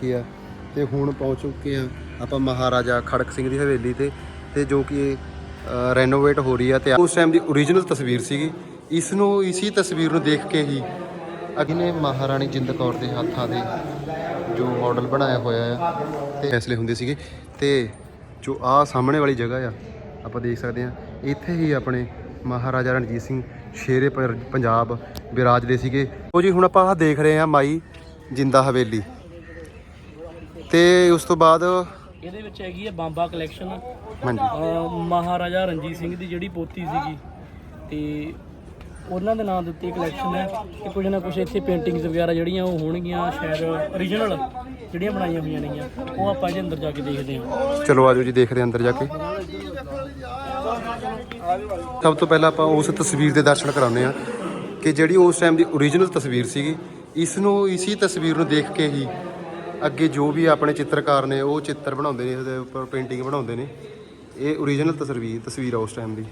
ਕੀ ਆ ਤੇ ਹੁਣ ਪਹੁੰਚ ਚੁੱਕੇ ਆ ਆਪਾਂ ਮਹਾਰਾਜਾ ਖੜਕ ਸਿੰਘ ਦੀ ਹਵੇਲੀ ਤੇ ਤੇ ਜੋ ਕਿ ਰੈਨੋਵੇਟ ਹੋ ਰਹੀ ਆ ਤੇ ਉਸ ਟਾਈਮ ਦੀ ਓਰੀਜਨਲ ਤਸਵੀਰ ਸੀਗੀ। ਇਸ ਨੂੰ ਇਸੀ ਤਸਵੀਰ ਨੂੰ ਦੇਖ ਕੇ ਹੀ ਅੱਗੇ ਮਹਾਰਾਣੀ ਜਿੰਦ ਕੌਰ ਦੇ ਹੱਥਾਂ ਦੇ ਜੋ ਮਾਡਲ ਬਣਾਇਆ ਹੋਇਆ ਆ ਤੇ ਫੈਸਲੇ ਹੁੰਦੇ ਸੀਗੇ। ਤੇ ਜੋ ਆ ਸਾਹਮਣੇ ਵਾਲੀ ਜਗ੍ਹਾ ਆ, ਆਪਾਂ ਦੇਖ ਸਕਦੇ ਆ, ਇੱਥੇ ਹੀ ਆਪਣੇ ਮਹਾਰਾਜਾ ਰਣਜੀਤ ਸਿੰਘ ਸ਼ੇਰੇ ਪਰ- ਪੰਜਾਬ ਵਿਰਾਜਦੇ ਸੀਗੇ। ਉਹ ਜੀ, ਹੁਣ ਆਪਾਂ ਆਹ ਦੇਖ ਰਹੇ ਆ ਮਾਈ ਜਿੰਦਾ ਹਵੇਲੀ। ਤੇ ਉਸ ਤੋਂ ਬਾਅਦ ਇਹਦੇ ਵਿੱਚ ਹੈਗੀ ਹੈ ਬਾਂਬਾ ਕਲੈਕਸ਼ਨ ਹਾਂਜੀ। ਮਹਾਰਾਜਾ ਰਣਜੀਤ ਸਿੰਘ ਦੀ ਜਿਹੜੀ ਪੋਤੀ ਸੀਗੀ। ਤੇ ਉਹਨਾਂ ਦੇ ਨਾਮ ਦੇ ਉੱਤੇ ਕਲੈਕਸ਼ਨ ਹੈ ਕਿ ਕੁਝ ਨਾ ਕੁਝ ਇੱਥੇ ਪੇਂਟਿੰਗਸ ਵਗੈਰਾ ਜਿਹੜੀਆਂ ਉਹ ਹੋਣਗੀਆਂ ਸ਼ਾਇਦ origignal ਜਿਹੜੀਆਂ ਬਣਾਈਆਂ ਹੋਈਆਂ ਨੇਗੀਆਂ ਉਹ ਆਪਾਂ ਇਹਦੇ ਅੰਦਰ ਜਾ ਕੇ ਦੇਖਦੇ ਹਾਂ। ਚਲੋ ਆਜੋ ਜੀ ਦੇਖਦੇ ਹਾਂ ਅੰਦਰ ਜਾ ਕੇ। ਸਭ ਤੋਂ ਪਹਿਲਾਂ ਆਪਾਂ ਉਸ ਤਸਵੀਰ ਦੇ ਦਰਸ਼ਨ ਕਰਾਉਂਦੇ ਆ ਕਿ ਜਿਹੜੀ ਉਸ ਟਾਈਮ ਦੀ ਓਰੀਜਨਲ ਤਸਵੀਰ ਸੀਗੀ ਇਸ ਨੂੰ ਇਸੀ ਤਸਵੀਰ ਨੂੰ ਦੇਖ ਕੇ ਹੀ ਅੱਗੇ ਜੋ ਵੀ ਆਪਣੇ ਚਿੱਤਰਕਾਰ ਨੇ, ਉਹ ਚਿੱਤਰ ਬਣਾਉਂਦੇ ਨੇ, ਉਹਦੇ ਉੱਪਰ ਪੇਂਟਿੰਗ ਬਣਾਉਂਦੇ ਨੇ। ਇਹ ਓਰੀਜਨਲ ਤਸਵੀਰ ਤਸਵੀਰ ਆ ਉਸ ਟਾਈਮ ਦੀ।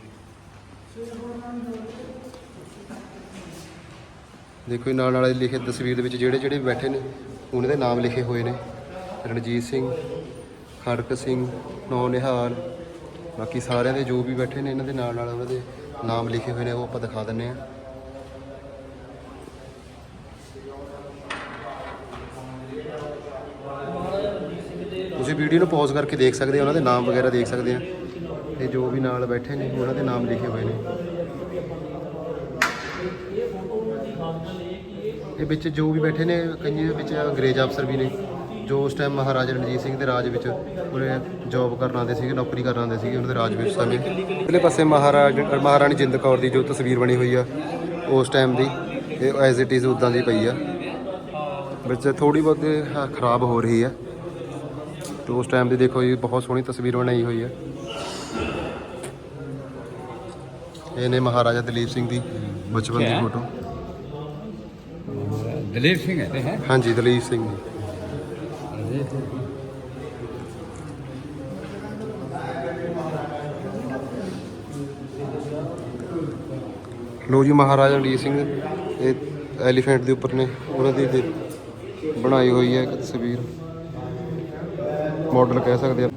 ਦੇਖੋ ਇਹ ਨਾਲ ਨਾਲ ਲਿਖੇ ਤਸਵੀਰ ਦੇ ਵਿੱਚ ਜਿਹੜੇ ਜਿਹੜੇ ਬੈਠੇ ਨੇ, ਉਹਨਾਂ ਦੇ ਨਾਮ ਲਿਖੇ ਹੋਏ ਨੇ। ਰਣਜੀਤ ਸਿੰਘ ਖੜਕ ਸਿੰਘ, ਨੌ ਨਿਹਾਲ, ਬਾਕੀ ਸਾਰਿਆਂ ਦੇ ਜੋ ਵੀ ਬੈਠੇ ਨੇ, ਇਹਨਾਂ ਦੇ ਨਾਲ ਨਾਲ ਉਹਨਾਂ ਦੇ ਨਾਮ ਲਿਖੇ ਹੋਏ ਨੇ, ਉਹ ਆਪਾਂ ਦਿਖਾ ਦਿੰਨੇ ਆ ਤੁਸੀਂ ਵੀਡੀਓ ਨੂੰ ਪੌਜ਼ ਕਰਕੇ ਦੇਖ ਸਕਦੇ ਹੋ, ਉਹਨਾਂ ਦੇ ਨਾਮ ਵਗੈਰਾ ਦੇਖ ਸਕਦੇ ਆ। ਤੇ ਜੋ ਵੀ ਨਾਲ ਬੈਠੇ ਨੇ, ਉਹਨਾਂ ਦੇ ਨਾਮ ਲਿਖੇ ਹੋਏ ਨੇ। ਇਹ ਵਿੱਚ ਜੋ ਵੀ ਬੈਠੇ ਨੇ, ਕਈਆਂ ਵਿੱਚ ਅੰਗਰੇਜ਼ ਅਫਸਰ ਵੀ ਨੇ। ਜੋ ਉਸ ਟਾਈਮ ਮਹਾਰਾਜਾ ਰਣਜੀਤ ਸਿੰਘ ਦੇ ਰਾਜ ਵਿੱਚ ਉਹਨੇ ਜੌਬ ਕਰਨ ਆਉਂਦੇ ਸੀਗੇ, ਨੌਕਰੀ ਕਰਨ ਆਉਂਦੇ ਸੀਗੇ, ਉਹਨਾਂ ਦੇ ਰਾਜ ਵਿੱਚ ਸਮੇਂ। ਪਹਿਲੇ ਪਾਸੇ ਮਹਾਰਾਜ, ਮਹਾਰਾਣੀ ਜਿੰਦ ਕੌਰ ਦੀ ਜੋ ਤਸਵੀਰ ਬਣੀ ਹੋਈ ਆ, ਉਸ ਟਾਈਮ ਦੀ ਇਹ ਐਜ਼ ਇਟ ਇਜ਼ ਉਦਾਂ ਦੀ ਪਈ ਆ। ਵਿੱਚ ਥੋੜੀ ਬਹੁਤ ਖਰਾਬ ਹੋ ਰਹੀ ਆ। ਤੇ ਉਸ ਟਾਈਮ ਦੀ ਦੇਖੋ ਜੀ ਬਹੁਤ ਸੋਹਣੀ ਤਸਵੀਰ ਬਣਾਈ ਹੋਈ ਆ ਇਹ ਨੇ ਮਹਾਰਾਜਾ ਦਲੀਪ ਸਿੰਘ ਦੀ ਬਚਪਨ ਦੀ ਫੋਟੋ ਦਲੀਪ ਸਿੰਘ ਹੈ ਤੇ ਹੈ? ਹਾਂਜੀ ਦਲੀਪ ਸਿੰਘ ਜੀ। ਲੋ ਜੀ ਮਹਾਰਾਜਾ ਰਣਜੀਤ ਸਿੰਘ ਇਹ ਐਲੀਫੈਂਟ ਦੇ ਉੱਪਰ ਨੇ। ਉਹਨਾਂ ਦੇ- ਬਣਾਈ ਹੋਈ ਹੈ ਇੱਕ ਤਸਵੀਰ। ਮਾਡਲ ਕਹਿ ਸਕਦੇ ਆ।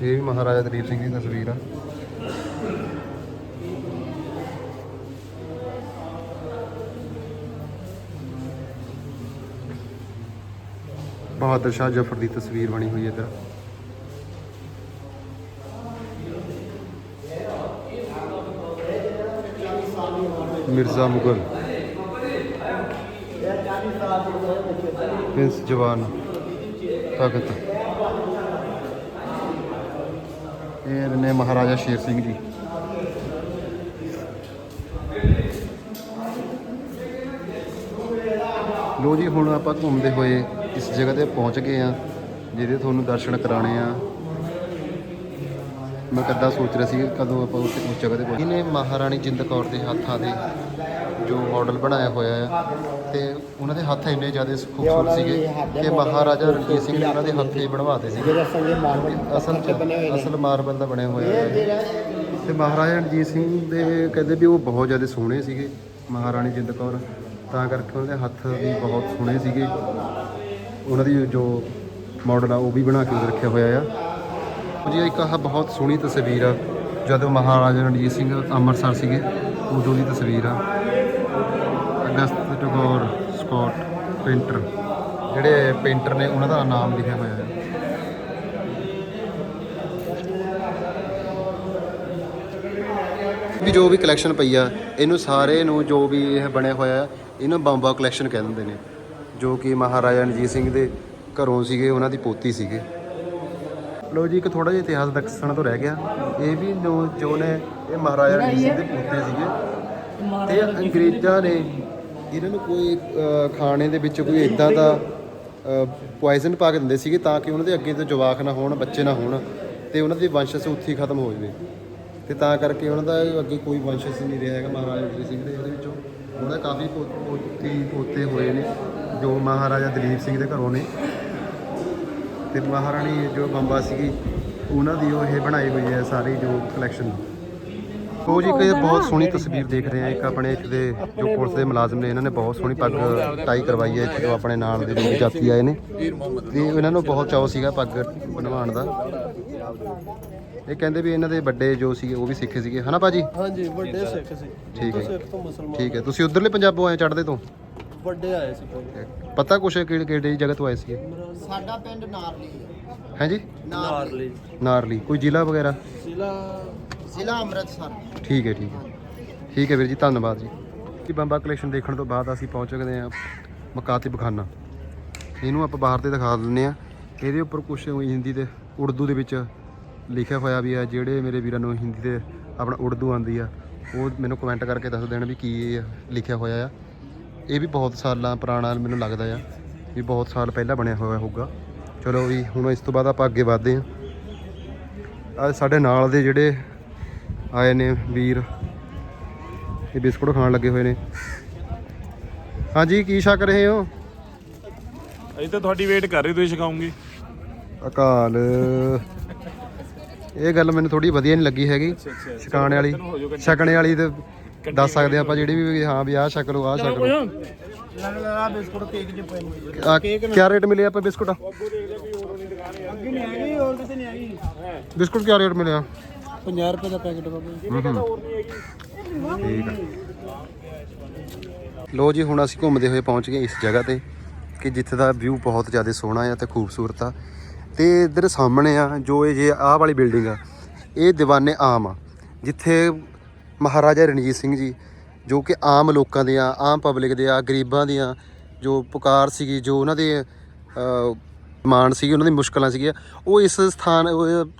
ਇਹ ਵੀ ਮਹਾਰਾਜਾ ਦਲੀਪ ਸਿੰਘ ਦੀ ਤਸਵੀਰ ਆ। ਬਹਾਦਰ ਸ਼ਾਹ ਜ਼ਫਰ ਦੀ ਤਸਵੀਰ ਬਣੀ ਹੋਈ ਹੈ ਇੱਧਰ। ਮਿਰਜ਼ਾ ਮੁਗਲ। ਪ੍ਰਿੰਸ ਜਵਾਨ ਭਗਤ। ਇਹ ਨੇ ਮਹਾਰਾਜਾ ਸ਼ੇਰ ਸਿੰਘ ਜੀ। ਲੋ ਜੀ, ਹੁਣ ਆਪਾਂ ਘੁੰਮਦੇ ਹੋਏ ਇਸ ਜਗ੍ਹਾ ਤੇ ਪਹੁੰਚ ਗਏ ਆ ਜਿਹਦੇ ਤੁਹਾਨੂੰ ਦਰਸ਼ਨ ਕਰਾਣੇ ਆ। ਮੈਂ ਕਦਾਂ ਸੋਚ ਰਿਹਾ ਸੀ ਕਦੋਂ ਆਪਾਂ ਉਸ ਉਸ ਜਗ੍ਹਾ ਤੇ ਪਹੁੰਚ ਇਹਨੇ ਮਹਾਰਾਣੀ ਜਿੰਦ ਕੌਰ ਦੇ ਹੱਥਾਂ ਦੇ ਜੋ ਮਾਡਲ ਬਣਾਇਆ ਹੋਇਆ ਆ ਤੇ ਉਹਨਾਂ ਦੇ ਹੱਥ ਇੰਨੇ ਜ਼ਿਆਦਾ ਖੂਬਸੂਰਤ ਸੀਗੇ ਕਿ ਮਹਾਰਾਜਾ ਰਣਜੀਤ ਸਿੰਘ ਨੇ ਉਹਨਾਂ ਦੇ ਹੱਥੇ ਬਣਵਾਤੇ ਸੀਗੇ। ਅਸਲ ਅਸਲ ਮਾਰਬਲ ਦਾ ਬਣਿਆ ਹੋਇਆ ਹੈ। ਤੇ ਮਹਾਰਾਜਾ ਰਣਜੀਤ ਸਿੰਘ ਦੇ ਕਹਿੰਦੇ ਵੀ ਉਹ ਬਹੁਤ ਜ਼ਿਆਦਾ ਸੋਹਣੇ ਸੀਗੇ ਮਹਾਰਾਣੀ ਜਿੰਦ ਕੌਰ। ਤਾਂ ਕਰਕੇ ਉਹਨਾਂ ਦੇ ਹੱਥ ਵੀ ਬਹੁਤ ਸੋਹਣੇ ਸੀਗੇ। ਉਹਨਾਂ ਦੀ ਜੋ ਮਾਡਲ ਆ ਉਹ ਵੀ ਬਣਾ ਕੇ ਰੱਖਿਆ ਹੋਇਆ ਆ। ਜੀ ਇੱਕ ਆਹ ਬਹੁਤ ਸੋਹਣੀ ਤਸਵੀਰ ਆ ਜਦੋਂ ਮਹਾਰਾਜਾ ਰਣਜੀਤ ਸਿੰਘ ਅੰਮ੍ਰਿਤਸਰ ਸੀਗੇ ਉਦੋਂ ਦੀ ਤਸਵੀਰ ਆ। ਅਗਸਤ ਟਗੋਰ ਸਕਾਟ ਪੇਂਟਰ। ਜਿਹੜੇ ਪੇਂਟਰ ਨੇ, ਉਹਨਾਂ ਦਾ ਨਾਮ ਲਿਖਿਆ ਹੋਇਆ ਹੈ। ਵੀ ਜੋ ਵੀ ਕਲੈਕਸ਼ਨ ਪਈ ਆ, ਇਹਨੂੰ ਸਾਰੇ ਨੂੰ ਜੋ ਵੀ ਇਹ ਬਣਿਆ ਹੋਇਆ, ਇਹਨੂੰ ਬੰਬਾ ਕਲੈਕਸ਼ਨ ਕਹਿ ਦਿੰਦੇ ਨੇ। ਜੋ ਕਿ ਮਹਾਰਾਜਾ ਰਣਜੀਤ ਸਿੰਘ ਦੇ ਘਰੋਂ ਸੀਗੇ, ਉਹਨਾਂ ਦੀ ਪੋਤੀ ਸੀਗੇ। ਲੋ ਜੀ, ਇੱਕ ਥੋੜਾ ਜਿਹਾ ਇਤਿਹਾਸ ਦੱਸਣ ਤੋਂ ਰਹਿ ਗਿਆ। ਇਹ ਵੀ ਜੋ ਜੋ ਨੇ ਇਹ ਮਹਾਰਾਜਾ ਰਣਜੀਤ ਸਿੰਘ ਦੇ ਪੋਤੇ ਸੀਗੇ। ਤੇ ਅੰਗਰੇਜ਼ਾਂ ਨੇ ਇਹਨਾਂ ਨੂੰ ਕੋਈ ਖਾਣੇ ਦੇ ਵਿੱਚ ਕੋਈ ਇਦਾਂ ਦਾ ਪੋਇਜ਼ਨ ਪਾ ਕੇ ਦਿੰਦੇ ਸੀਗੇ ਤਾਂ ਕਿ ਉਹਨਾਂ ਦੇ ਅੱਗੇ ਤੋਂ ਜਵਾਕ ਨਾ ਹੋਣ, ਬੱਚੇ ਨਾ ਹੋਣ ਤੇ ਉਹਨਾਂ ਦੀ ਵੰਸ਼ਸ ਉੱਥੇ ਹੀ ਖਤਮ ਹੋ ਜਾਵੇ। ਤੇ ਤਾਂ ਕਰਕੇ ਉਹਨਾਂ ਦਾ ਅੱਗੇ ਕੋਈ ਵੰਸ਼ਸ ਨਹੀਂ ਰਿਹਾ ਹੈਗਾ ਮਹਾਰਾਜਾ ਰਣਜੀਤ ਸਿੰਘ ਦੇ। ਇਹਦੇ ਵਿੱਚੋਂ ਉਹਨਾਂ ਦੇ ਕਾਫੀ ਪੋ- ਪੋਤੀ, ਪੋਤੇ ਹੋਏ ਨੇ, ਜੋ ਮਹਾਰਾਜਾ ਦਲੀਪ ਸਿੰਘ ਦੇ ਘਰੋਂ ਨੇ। ਤੇ ਮਹਾਰਾਣੀ ਜੋ ਬੰਬਾ ਸੀਗੀ, ਉਹਨਾਂ ਦੀ ਉਹ ਇਹ ਬਣਾਈ ਹੋਈ ਹੈ ਸਾਰੀ ਜੋ ਕਲੈਕਸ਼ਨ ਉਹ ਜੀ ਇੱਕ ਬਹੁਤ ਸੋਹਣੀ ਤਸਵੀਰ ਦੇਖ ਰਹੇ ਆ ਇੱਕ ਆਪਣੇ ਇੱਥੇ ਦੇ ਜੋ ਪੁਲਿਸ ਦੇ ਮੁਲਾਜ਼ਮ ਨੇ ਇਹਨਾਂ ਨੇ ਬਹੁਤ ਸੋਹਣੀ ਪੱਗ ਟਾਈ ਕਰਵਾਈ ਹੈ ਇੱਥੇ ਜੋ ਆਪਣੇ ਨਾਲ ਦੇ ਲੋਕ ਜਾਤੀ ਆਏ ਨੇ। ਤੇ ਇਹਨਾਂ ਨੂੰ ਬਹੁਤ ਚਾਅ ਸੀਗਾ ਪੱਗ ਬਣਵਾਉਣ ਦਾ। ਇਹ ਕਹਿੰਦੇ ਵੀ ਇਹਨਾਂ ਦੇ ਵੱਡੇ ਜੋ ਸੀਗੇ ਉਹ ਵੀ ਸਿੱਖੇ ਸੀਗੇ। ਹਨਾ ਭਾਜੀ? ਹਾਂਜੀ ਵੱਡੇ ਸਿੱਖ ਸੀ। ਠੀਕ ਹੈ ਸਿੱਖ ਤੋਂ ਮੁਸਲਮਾਨ। ਠੀਕ ਹੈ। ਤੁਸੀਂ ਉਧਰਲੇ ਪੰਜਾਬੋਂ ਆਏ ਚੜ੍ਹਦੇ ਤੋਂ? ਵੱਡੇ ਆਏ ਸੀ। ਪਤਾ ਕੁਛ ਕਿਹੜੀ ਕਿਹੜੀ ਜਗ੍ਹਾ ਤੋਂ ਆਏ ਸੀ ਸਾਡਾ ਪਿੰਡ ਨਾਰਲੀ ਹੈ। ਹੈ ਜੀ? ਨਾਰਲੀ। ਨਾਰਲੀ। ਕੋਈ ਜ਼ਿਲ੍ਹਾ ਵਗੈਰਾ? ਜ਼ਿਲ੍ਹਾ ਜ਼ਿਲ੍ਹਾ ਅੰਮ੍ਰਿਤਸਰ। ਠੀਕ ਹੈ ਠੀਕ ਹੈ। ਠੀਕ ਹੈ ਵੀਰ ਜੀ, ਧੰਨਵਾਦ ਜੀ। ਕਿ ਬੰਬਾ ਕਲੈਕਸ਼ਨ ਦੇਖਣ ਤੋਂ ਬਾਅਦ ਅਸੀਂ ਪਹੁੰਚ ਗਏ ਹਾਂ ਮਕਾਤਿਬ ਖਾਨਾ ਇਹਨੂੰ ਆਪਾਂ ਬਾਹਰ ਤੇ ਦਿਖਾ ਦਿੰਦੇ ਆ ਇਹਦੇ ਉੱਪਰ ਕੁਝ ਹਿੰਦੀ ਤੇ ਉਰਦੂ ਦੇ ਵਿੱਚ ਲਿਖਿਆ ਹੋਇਆ ਵੀ ਆ ਜਿਹੜੇ ਮੇਰੇ ਵੀਰਾਂ ਨੂੰ ਹਿੰਦੀ ਤੇ ਆਪਣਾ ਉਰਦੂ ਆਉਂਦੀ ਆ, ਉਹ ਮੈਨੂੰ ਕਮੈਂਟ ਕਰਕੇ ਦੱਸ ਦੇਣ ਵੀ ਕੀ ਇਹ ਲਿਖਿਆ ਹੋਇਆ ਆ। ਇਹ ਵੀ ਬਹੁਤ ਸਾਲਾਂ ਪੁਰਾਣਾ ਮੈਨੂੰ ਲੱਗਦਾ ਆ, ਵੀ ਬਹੁਤ ਸਾਲ ਪਹਿਲਾਂ ਬਣਿਆ ਹੋਇਆ ਹੋਊਗਾ। ਚਲੋ ਵੀ ਹੁਣ ਇਸ ਤੋਂ ਬਾਅਦ ਆਪਾਂ ਅੱਗੇ ਵਧਦੇ ਹਾਂ। ਆ ਸਾਡੇ ਨਾਲ ਦੇ ਜਿਹੜੇ ਆਏ ਨੇ ਵੀਰ। ਇਹ ਬਿਸਕੁਟ ਖਾਣ ਲੱਗੇ ਹੋਏ ਨੇ। ਹਾਂਜੀ ਕੀ ਛਕ ਰਹੇ ਹੋ? ਅਸੀਂ ਤਾਂ ਤੁਹਾਡੀ ਵੇਟ ਕਰ ਰਹੇ ਤੁਸੀਂ ਛਕਾਉਂਗੇ ਅਕਾਲ। ਇਹ ਗੱਲ ਮੈਨੂੰ ਥੋੜੀ ਵਧੀਆ ਨਹੀਂ ਲੱਗੀ ਹੈਗੀ। ਛਕਾਣੇ ਵਾਲੀ ਛਕਣੇ ਵਾਲੀ ਤੇ ਦੱਸ ਸਕਦੇ ਆਪਾਂ ਜਿਹੜੀ ਵੀ ਹਾਂ ਵੀ ਆਹ ਛਕ ਲਓ ਆਹ ਛਕ ਲਓ। ਲੱਗ ਬਿਸਕੁਟ ਕੇਕ ਪਏ ਨੇ ਕਿਆ ਰੇਟ ਮਿਲੇ ਆਪਾਂ ਬਿਸਕੁਟ? ਅੱਗੇ ਨਹੀਂ ਹੈਗੀ ਹੋਰ ਕਿਸੇ ਨਹੀਂ ਹੈਗੀ ਬਿਸਕੁਟ ਕਿਆ ਰੇਟ ਮਿਲਿਆ? 50 ਰੁਪਏ ਦਾ ਪੈਕੇਟ ਬਾਬੂ ਠੀਕ ਹੈ ਲੋ ਜੀ ਹੁਣ ਅਸੀਂ ਘੁੰਮਦੇ ਹੋਏ ਪਹੁੰਚ ਗਏ ਇਸ ਜਗ੍ਹਾ ਤੇ ਕਿ ਜਿੱਥੇ ਦਾ ਵਿਊ ਬਹੁਤ ਜ਼ਿਆਦਾ ਸੋਹਣਾ ਆ ਤੇ ਖੂਬਸੂਰਤ ਆ। ਤੇ ਇੱਧਰ ਸਾਹਮਣੇ ਆ ਜੋ ਇਹ ਜੇ ਆਹ ਵਾਲੀ ਬਿਲਡਿੰਗ ਆ ਇਹ ਦੀਵਾਨੇ ਆਮ ਆ ਜਿੱਥੇ ਮਹਾਰਾਜਾ ਰਣਜੀਤ ਸਿੰਘ ਜੀ ਜੋ ਕਿ ਆਮ ਲੋਕਾਂ ਦੀਆਂ ਆਮ ਪਬਲਿਕ ਦੇ ਆ ਗਰੀਬਾਂ ਦੀਆਂ ਜੋ ਪੁਕਾਰ ਸੀਗੀ ਜੋ ਉਹਨਾਂ ਦੇ ਅ, ਮਾਣ ਸੀਗੀ ਉਹਨਾਂ ਦੀ ਮੁਸ਼ਕਲਾਂ ਸੀਗੀਆਂ ਉਹ ਇਸ ਸਥਾਨ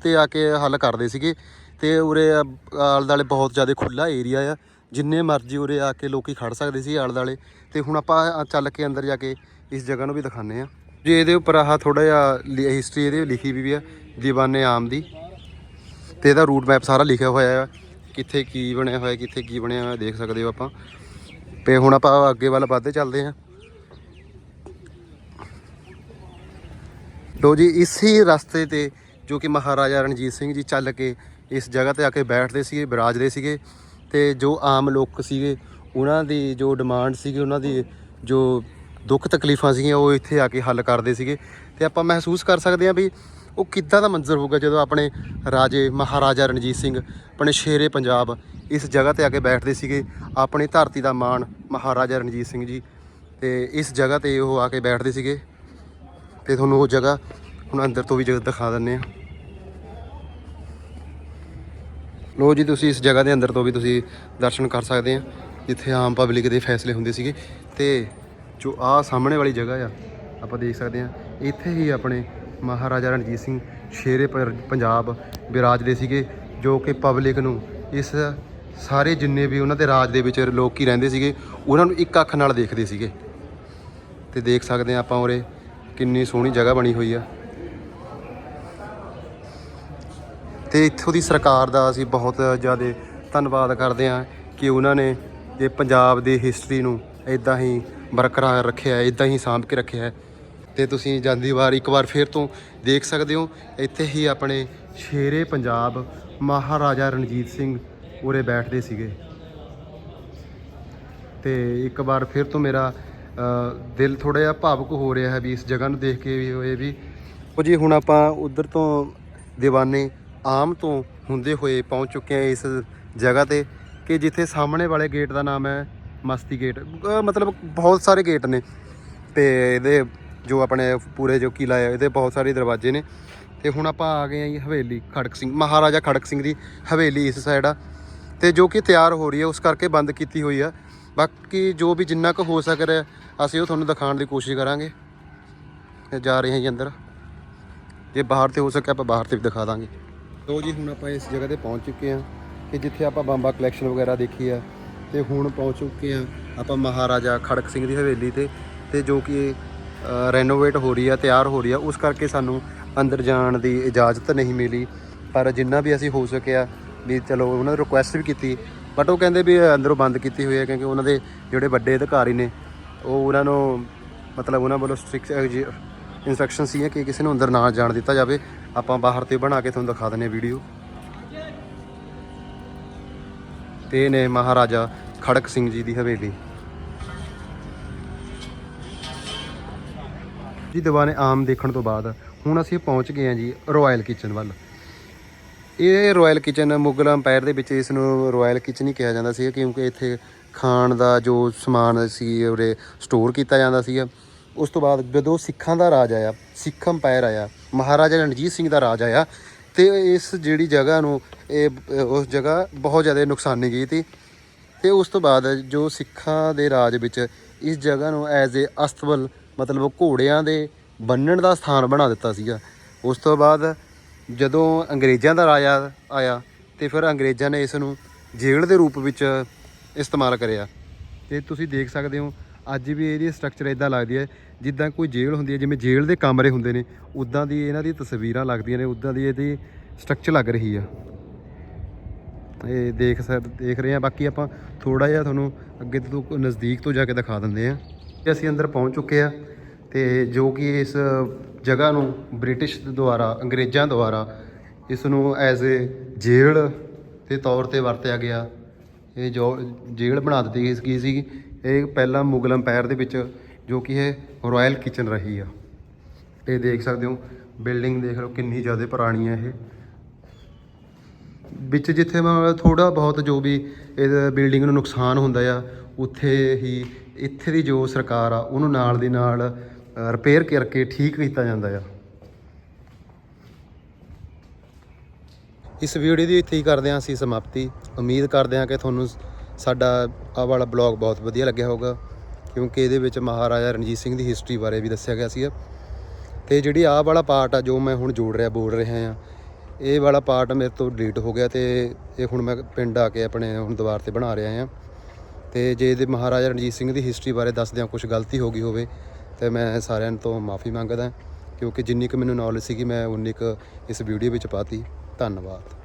ਤੇ ਆ ਕੇ ਹੱਲ ਕਰਦੇ ਸੀਗੇ। ਤੇ ਉਰੇ ਆਲੇ ਦੁਆਲੇ ਬਹੁਤ ਜ਼ਿਆਦਾ ਖੁੱਲਾ ਏਰੀਆ ਆ। ਜਿੰਨੇ ਮਰਜ਼ੀ ਉਰੇ ਆ ਕੇ ਲੋਕੀ ਖੜ ਸਕਦੇ ਸੀ ਆਲੇ ਦੁਆਲੇ। ਤੇ ਹੁਣ ਆਪਾਂ ਚੱਲ ਕੇ ਅੰਦਰ ਜਾ ਕੇ ਇਸ ਜਗ੍ਹਾ ਨੂੰ ਵੀ ਦਿਖਾਉਂਦੇ ਆ ਜੀ ਇਹਦੇ ਉੱਪਰ ਆਹ ਥੋੜਾ ਜਿਹਾ ਹਿਸਟਰੀ ਇਹਦੇ ਲਿਖੀ ਵੀ ਆ, ਦੀਵਾਨੇ ਆਮ ਦੀ। ਤੇ ਇਹਦਾ ਰੂਟ ਮੈਪ ਸਾਰਾ ਲਿਖਿਆ ਹੋਇਆ ਆ। ਕਿੱਥੇ ਕੀ ਬਣਿਆ ਹੋਇਆ, ਕਿੱਥੇ ਕੀ ਬਣਿਆ ਹੋਇਆ ਦੇਖ ਸਕਦੇ ਹੋ ਆਪਾਂ। ਤੇ ਹੁਣ ਆਪਾਂ ਅੱਗੇ ਵੱਲ ਵੱਧਦੇ ਚੱਲਦੇ ਹਾਂ। ਲੋ ਜੀ, ਇਸੇ ਰਸਤੇ ਤੇ ਜੋ ਕਿ ਮਹਾਰਾਜਾ ਰਣਜੀਤ ਸਿੰਘ ਜੀ ਚੱਲ ਕੇ ਇਸ ਜਗ੍ਹਾ ਤੇ ਆ ਕੇ ਬੈਠਦੇ ਸੀਗੇ, ਬਿਰਾਜਦੇ ਸੀਗੇ ਤੇ ਜੋ ਆਮ ਲੋਕ ਸੀਗੇ, ਉਹਨਾਂ ਦੀ ਜੋ ਡਿਮਾਂਡ ਸੀਗੀ, ਉਹਨਾਂ ਦੀ ਜੋ ਦੁੱਖ ਤਕਲੀਫਾਂ ਸੀਗੀਆਂ, ਉਹ ਇੱਥੇ ਆ ਕੇ ਹੱਲ ਕਰਦੇ ਸੀਗੇ। ਤੇ ਆਪਾਂ ਮਹਿਸੂਸ ਕਰ ਸਕਦੇ ਹਾਂ ਵੀ ਉਹ ਕਿੱਦਾਂ ਦਾ ਮੰਜ਼ਰ ਹੋਊਗਾ ਜਦੋਂ ਆਪਣੇ ਰਾਜੇ ਮਹਾਰਾਜਾ ਰਣਜੀਤ ਸਿੰਘ ਆਪਣੇ ਸ਼ੇਰੇ ਪੰਜਾਬ ਇਸ ਜਗ੍ਹਾ ਤੇ ਆ ਕੇ ਬੈਠਦੇ ਸੀਗੇ, ਆਪਣੀ ਧਰਤੀ ਦਾ ਮਾਣ ਮਹਾਰਾਜਾ ਰਣਜੀਤ ਸਿੰਘ ਜੀ ਤੇ ਇਸ ਜਗ੍ਹਾ ਤੇ ਉਹ ਆ ਕੇ ਬੈਠਦੇ ਸੀਗੇ। ਤੇ ਤੁਹਾਨੂੰ ਉਹ ਜਗ੍ਹਾ ਹੁਣ ਅੰਦਰ ਤੋਂ ਵੀ ਜਗ੍ਹਾ ਦਿਖਾ ਦਿੰਨੇ ਆ ਲੋ ਜੀ, ਤੁਸੀਂ ਇਸ ਜਗ੍ਹਾ ਦੇ ਅੰਦਰ ਤੋਂ ਵੀ ਤੁਸੀਂ ਦਰਸ਼ਨ ਕਰ ਸਕਦੇ ਆ। ਜਿੱਥੇ ਆਮ ਪਬਲਿਕ ਦੇ ਫੈਸਲੇ ਹੁੰਦੇ ਸੀਗੇ। ਤੇ ਜੋ ਆ ਸਾਹਮਣੇ ਵਾਲੀ ਜਗ੍ਹਾ ਆ, ਆਪਾਂ ਦੇਖ ਸਕਦੇ ਆ, ਇੱਥੇ ਹੀ ਆਪਣੇ ਮਹਾਰਾਜਾ ਰਣਜੀਤ ਸਿੰਘ ਸ਼ੇਰੇ ਪਰ- ਪੰਜਾਬ ਵਿਰਾਜਦੇ ਸੀਗੇ, ਜੋ ਕਿ ਪਬਲਿਕ ਨੂੰ ਇਸ ਸਾਰੇ ਜਿੰਨੇ ਵੀ ਉਹਨਾਂ ਦੇ ਰਾਜ ਦੇ ਵਿੱਚ ਲੋਕੀ ਰਹਿੰਦੇ ਸੀਗੇ, ਉਹਨਾਂ ਨੂੰ ਇੱਕ ਅੱਖ ਨਾਲ ਦੇਖਦੇ ਸੀਗੇ। ਤੇ ਦੇਖ ਸਕਦੇ ਆ ਆਪਾਂ ਉਰੇ, ਕਿੰਨੀ ਸੋਹਣੀ ਜਗ੍ਹਾ ਬਣੀ ਹੋਈ ਆ। ਤੇ ਇੱਥੋਂ ਦੀ ਸਰਕਾਰ ਦਾ ਅਸੀਂ ਬਹੁਤ ਜ਼ਿਆਦਾ ਧੰਨਵਾਦ ਕਰਦੇ ਹਾਂ ਕਿ ਉਹਨਾਂ ਨੇ ਇਹ ਪੰਜਾਬ ਦੀ ਹਿਸਟਰੀ ਨੂੰ ਇਦਾਂ ਹੀ ਬਰਕਰਾਰ ਰੱਖਿਆ ਹੈ ਇਦਾਂ ਹੀ ਸਾਂਭ ਕੇ ਰੱਖਿਆ ਹੈ। ਤੇ ਤੁਸੀਂ ਜਾਂਦੀ ਵਾਰ ਇੱਕ ਵਾਰ ਫੇਰ ਤੋਂ ਦੇਖ ਸਕਦੇ ਹੋ, ਇੱਥੇ ਹੀ ਆਪਣੇ ਸ਼ੇਰੇ ਪੰਜਾਬ ਮਹਾਰਾਜਾ ਰਣਜੀਤ ਸਿੰਘ ਉਰੇ ਬੈਠਦੇ ਸੀਗੇ। ਤੇ ਇੱਕ ਵਾਰ ਫਿਰ ਤੋਂ ਮੇਰਾ ਦਿਲ ਥੋੜਾ ਜਿਹਾ ਭਾਵੁਕ ਹੋ ਰਿਹਾ ਹੈ ਵੀ ਇਸ ਜਗ੍ਹਾ ਨੂੰ ਦੇਖ ਕੇ ਵੀ ਹੋਏ ਵੀ। ਉਹ ਜੀ ਹੁਣ ਆਪਾਂ ਉਧਰ ਤੋਂ ਦੀਵਾਨੇ ਆਮ ਤੋਂ ਹੁੰਦੇ ਹੋਏ ਪਹੁੰਚ ਚੁੱਕੇ ਹਾਂ ਇਸ ਜਗ੍ਹਾ ਤੇ ਕਿ ਜਿੱਥੇ ਸਾਹਮਣੇ ਵਾਲੇ ਗੇਟ ਦਾ ਨਾਮ ਹੈ ਮਸਤੀ ਗੇਟ ਮਤਲਬ ਬਹੁਤ ਸਾਰੇ ਗੇਟ ਨੇ ਤੇ ਇਹਦੇ ਜੋ ਆਪਣੇ ਪੂਰੇ ਜੋ ਕਿਲਾ ਹੈ, ਇਹਦੇ ਬਹੁਤ ਸਾਰੇ ਦਰਵਾਜ਼ੇ ਨੇ। ਤੇ ਹੁਣ ਆਪਾਂ ਆ ਗਏ ਹਾਂ ਜੀ ਹਵੇਲੀ, ਖੜਕ ਸਿੰਘ, ਮਹਾਰਾਜਾ ਖੜਕ ਸਿੰਘ ਦੀ ਹਵੇਲੀ ਇਸ ਸਾਈਡ ਆ। ਤੇ ਜੋ ਕਿ ਤਿਆਰ ਹੋ ਰਹੀ ਹੈ, ਉਸ ਕਰਕੇ ਬੰਦ ਕੀਤੀ ਹੋਈ ਆ। ਬਾਕੀ ਜੋ ਵੀ ਜਿੰਨਾ ਕੁ ਹੋ ਸਕ ਰਿਹਾ, ਅਸੀਂ ਉਹ ਤੁਹਾਨੂੰ ਦਿਖਾਉਣ ਦੀ ਕੋਸ਼ਿਸ਼ ਕਰਾਂਗੇ। ਤੇ ਜਾ ਰਹੇ ਹਾਂ ਜੀ ਅੰਦਰ। ਜੇ ਬਾਹਰ ਤੇ ਹੋ ਸਕਿਆ ਆਪਾਂ ਬਾਹਰ ਤੇ ਵੀ ਦਿਖਾ ਦਾਂਗੇ। ਲੋ ਜੀ ਹੁਣ ਆਪਾਂ ਇਸ ਜਗ੍ਹਾ ਤੇ ਪਹੁੰਚ ਚੁੱਕੇ ਹਾਂ ਕਿ ਜਿੱਥੇ ਆਪਾਂ ਬੰਬਾ ਕਲੈਕਸ਼ਨ ਵਗੈਰਾ ਦੇਖੀ ਆ ਤੇ ਹੁਣ ਪਹੁੰਚ ਚੁੱਕੇ ਹਾਂ ਆਪਾਂ ਮਹਾਰਾਜਾ ਖੜਕ ਸਿੰਘ ਦੀ ਹਵੇਲੀ ਤੇ ਤੇ ਜੋ ਕਿ ਰੈਨੋਵੇਟ ਹੋ ਰਹੀ ਆ, ਤਿਆਰ ਹੋ ਰਹੀ ਆ, ਉਸ ਕਰਕੇ ਸਾਨੂੰ ਅੰਦਰ ਜਾਣ ਦੀ ਇਜਾਜ਼ਤ ਨਹੀਂ ਮਿਲੀ। ਪਰ ਜਿੰਨਾ ਵੀ ਅਸੀਂ ਹੋ ਸਕਿਆ ਵੀ ਚਲੋ ਉਹਨਾਂ ਨੂੰ ਰਿਕੁਐਸਟ ਵੀ ਕੀਤੀ ਬਟ ਉਹ ਕਹਿੰਦੇ ਵੀ ਅੰਦਰੋਂ ਬੰਦ ਕੀਤੀ ਹੋਈ ਹੈ ਕਿਉਂਕਿ ਉਹਨਾਂ ਦੇ ਜਿਹੜੇ ਵੱਡੇ ਅਧਿਕਾਰੀ ਨੇ, ਉਹ ਉਹਨਾਂ ਨੂੰ ਮਤਲਬ ਉਹਨਾਂ ਵੱਲੋਂ ਸਟ੍ਰਿਕਟ ਇਨਸਟਰਕਸ਼ਨ ਸੀ ਕਿ ਕਿਸੇ ਨੂੰ ਅੰਦਰ ਨਾ ਜਾਣ ਦਿੱਤਾ ਜਾਵੇ। ਆਪਾਂ ਬਾਹਰ ਤੇ ਬਣਾ ਕੇ ਤੁਹਾਨੂੰ ਦਿਖਾ ਦਿੰਨੇ ਵੀਡੀਓ ਤੇ ਇਹ ਨੇ ਮਹਾਰਾਜਾ ਖੜਕ ਸਿੰਘ ਜੀ ਦੀ ਹਵੇਲੀ। ਜੀ, ਦੀਵਾਨੇ ਆਮ ਦੇਖਣ ਤੋਂ ਬਾਅਦ ਹੁਣ ਅਸੀਂ ਪਹੁੰਚ ਗਏ ਹਾਂ ਜੀ ਰਾਇਲ ਕਿਚਨ ਵੱਲ। ਇਹ ਰਾਇਲ ਕਿਚਨ ਮੁਗਲ ਅੰਪਾਇਰ ਦੇ ਵਿੱਚ ਇਸ ਨੂੰ ਰਾਇਲ ਕਿਚਨ ਹੀ ਕਿਹਾ ਜਾਂਦਾ ਸੀ ਕਿਉਂਕਿ ਇੱਥੇ ਖਾਣ ਦਾ ਜੋ ਸਮਾਨ ਸੀ, ਉਰੇ ਸਟੋਰ ਕੀਤਾ ਜਾਂਦਾ ਸੀਗਾ। ਉਸ ਤੋਂ ਬਾਅਦ ਜਦੋਂ ਸਿੱਖਾਂ ਦਾ ਰਾਜ ਆਇਆ, ਸਿੱਖ ਅੰਪਾਇਰ ਆਇਆ, ਮਹਾਰਾਜਾ ਰਣਜੀਤ ਸਿੰਘ ਦਾ ਰਾਜ ਆਇਆ, ਤੇ ਇਸ ਜਿਹੜੀ ਜਗ੍ਹਾ ਨੂੰ ਇਹ, ਉਸ ਜਗ੍ਹਾ ਬਹੁਤ ਜ਼ਿਆਦਾ ਨੁਕਸਾਨੀ ਗਈ ਸੀ ਤੇ ਉਸ ਤੋਂ ਬਾਅਦ ਜੋ ਸਿੱਖਾਂ ਦੇ ਰਾਜ ਵਿੱਚ ਇਸ ਜਗ੍ਹਾ ਨੂੰ ਐਜ਼ ਏ ਅਸਤਬਲ, ਮਤਲਬ ਘੋੜਿਆਂ ਦੇ ਬੰਨਣ ਦਾ ਸਥਾਨ ਬਣਾ ਦਿੱਤਾ ਸੀਗਾ। ਉਸ ਤੋਂ ਬਾਅਦ ਜਦੋਂ ਅੰਗਰੇਜ਼ਾਂ ਦਾ ਰਾਜਾ ਆਇਆ, ਤੇ ਫਿਰ ਅੰਗਰੇਜ਼ਾਂ ਨੇ ਇਸ ਨੂੰ ਜੇਲ੍ਹ ਦੇ ਰੂਪ ਵਿੱਚ ਇਸਤੇਮਾਲ ਕਰਿਆ। ਤੇ ਤੁਸੀਂ ਦੇਖ ਸਕਦੇ ਹੋ ਅੱਜ ਵੀ ਇਹਦੀ ਸਟਰਕਚਰ ਇਦਾਂ ਲੱਗਦੀ ਹੈ, ਜਿੱਦਾਂ ਕੋਈ ਜੇਲ੍ਹ ਹੁੰਦੀ ਹੈ, ਜਿਵੇਂ ਜੇਲ੍ਹ ਦੇ ਕਮਰੇ ਹੁੰਦੇ ਨੇ, ਉਦਾਂ ਦੀ ਇਹਨਾਂ ਦੀ ਤਸਵੀਰਾਂ ਲੱਗਦੀਆਂ ਨੇ, ਉਦਾਂ ਦੀ ਇਹਦੀ ਸਟਰਕਚਰ ਲੱਗ ਰਹੀ ਆ। ਇਹ ਦੇਖ ਸਕ, ਦੇਖ ਰਹੇ ਆ ਬਾਕੀ ਆਪਾਂ ਥੋੜਾ ਜਿਹਾ ਤੁਹਾਨੂੰ ਅੱਗੇ ਤੋਂ ਨਜ਼ਦੀਕ ਤੋਂ ਜਾ ਕੇ ਦਿਖਾ ਦਿੰਦੇ ਆ ਤੇ ਅਸੀਂ ਅੰਦਰ ਪਹੁੰਚ ਚੁੱਕੇ ਆ ਤੇ ਜੋ ਕਿ ਇਸ ਜਗ੍ਹਾ ਨੂੰ ਬ੍ਰਿਟਿਸ਼ ਦੁਆਰਾ, ਅੰਗਰੇਜ਼ਾਂ ਦੁਆਰਾ ਇਸ ਨੂੰ ਐਜ਼ ਏ ਜੇਲ੍ਹ ਦੇ ਤੌਰ ਤੇ ਵਰਤਿਆ ਗਿਆ। ਇਹ ਜੋ ਜੇਲ੍ਹ ਬਣਾ ਦਿੱਤੀ ਗਈ ਗਈ ਸੀ ਇਹ ਪਹਿਲਾਂ ਮੁਗਲ ਅੰਪਾਇਰ ਦੇ ਵਿੱਚ ਜੋ ਕਿ ਇਹ ਰਾਇਲ ਕਿਚਨ ਰਹੀ ਆ। ਇਹ ਦੇਖ ਸਕਦੇ ਹੋ, ਬਿਲਡਿੰਗ ਦੇਖ ਲਓ ਕਿੰਨੀ ਜ਼ਿਆਦਾ ਪੁਰਾਣੀ ਹੈ ਇਹ। ਵਿੱਚ ਜਿੱਥੇ ਮੈਂ ਥੋੜਾ ਬਹੁਤ ਜੋ ਵੀ ਇਹ ਬਿਲਡਿੰਗ ਨੂੰ ਨੁਕਸਾਨ ਹੁੰਦਾ ਆ, ਉੱਥੇ ਹੀ ਇੱਥੇ ਦੀ ਜੋ ਸਰਕਾਰ ਆ, ਉਹਨੂੰ ਨਾਲ ਦੀ ਨਾਲ ਰਿਪੇਅਰ ਕਰਕੇ ਠੀਕ ਕੀਤਾ ਜਾਂਦਾ ਆ। ਇਸ ਵੀਡੀਓ ਦੀ ਇੱਥੇ ਹੀ ਕਰਦੇ ਹਾਂ ਅਸੀਂ ਸਮਾਪਤੀ। ਉਮੀਦ ਕਰਦੇ ਹਾਂ ਕਿ ਤੁਹਾਨੂੰ ਸਾਡਾ ਆਹ ਵਾਲਾ ਬਲੌਗ ਬਹੁਤ ਵਧੀਆ ਲੱਗਿਆ ਹੋਊਗਾ, ਕਿਉਂਕਿ ਇਹਦੇ ਵਿੱਚ ਮਹਾਰਾਜਾ ਰਣਜੀਤ ਸਿੰਘ ਦੀ ਹਿਸਟਰੀ ਬਾਰੇ ਵੀ ਦੱਸਿਆ ਗਿਆ ਸੀਗਾ। ਤੇ ਜਿਹੜੀ ਆਹ ਵਾਲਾ ਪਾਰਟ ਆ, ਜੋ ਮੈਂ ਹੁਣ ਜੋੜ ਰਿਹਾ, ਬੋਲ ਰਿਹਾ ਆ ਇਹ ਵਾਲਾ ਪਾਰਟ ਮੇਰੇ ਤੋਂ ਡਿਲੀਟ ਹੋ ਗਿਆ ਤੇ ਇਹ ਹੁਣ ਮੈਂ ਪਿੰਡ ਆ ਕੇ ਆਪਣੇ ਹੁਣ ਦੁਬਾਰ ਤੇ ਬਣਾ ਰਿਹਾ ਆ ਤੇ ਜੇ ਇਹਦੇ ਮਹਾਰਾਜਾ ਰਣਜੀਤ ਸਿੰਘ ਦੀ ਹਿਸਟਰੀ ਬਾਰੇ ਦੱਸਦਿਆਂ ਕੁਝ ਗਲਤੀ ਹੋ ਗਈ ਹੋਵੇ, ਤੇ ਮੈਂ ਸਾਰਿਆਂ ਤੋਂ ਮਾਫੀ ਮੰਗਦਾ, ਕਿਉਂਕਿ ਜਿੰਨੀ ਕੁ ਮੈਨੂੰ ਨੌਲੇਜ ਸੀਗੀ, ਮੈਂ ਉਨੀ ਕੁ ਇਸ ਵੀਡੀਓ ਵਿੱਚ ਪਾਤੀ। ਧੰਨਵਾਦ।